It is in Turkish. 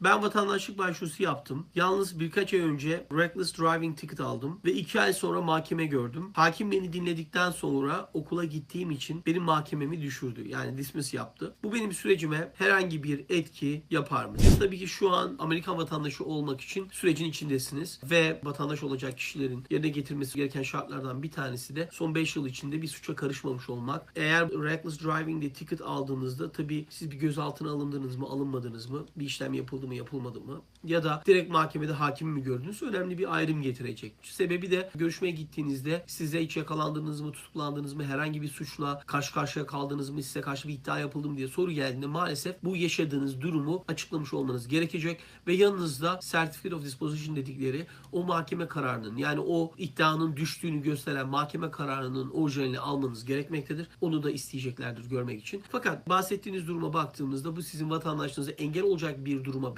Ben vatandaşlık başvurusu yaptım. Yalnız birkaç ay önce reckless driving ticket aldım ve iki ay sonra mahkeme gördüm. Hakim beni dinledikten sonra okula gittiğim için benim mahkememi düşürdü. Yani dismiss yaptı. Bu benim sürecime herhangi bir etki yapar mı? Siz tabii ki şu an Amerikan vatandaşı olmak için sürecin içindesiniz ve vatandaş olacak kişilerin yerine getirmesi gereken şartlardan bir tanesi de son 5 yıl içinde bir suça karışmamış olmak. Eğer reckless driving'de ticket aldığınızda tabii siz bir gözaltına alındınız mı, alınmadınız mı? Bir işlem yapıldı mı, yapılmadı mı? Ya da direkt mahkemede hakimi mi gördünüz? Önemli bir ayrım getirecek. Sebebi de görüşmeye gittiğinizde size hiç yakalandınız mı, tutuklandınız mı, herhangi bir suçla karşı karşıya kaldınız mı, size karşı bir iddia yapıldı mı diye soru geldiğinde maalesef bu yaşadığınız durumu açıklamış olmanız gerekecek ve yanınızda Certificate of Disposition dedikleri o mahkeme kararının yani o iddianın düştüğünü gösteren mahkeme kararının orijinalini almanız gerekmektedir. Onu da isteyeceklerdir görmek için. Fakat bahsettiğiniz duruma baktığımızda bu sizin vatandaşlığınıza engel olacak bir duruma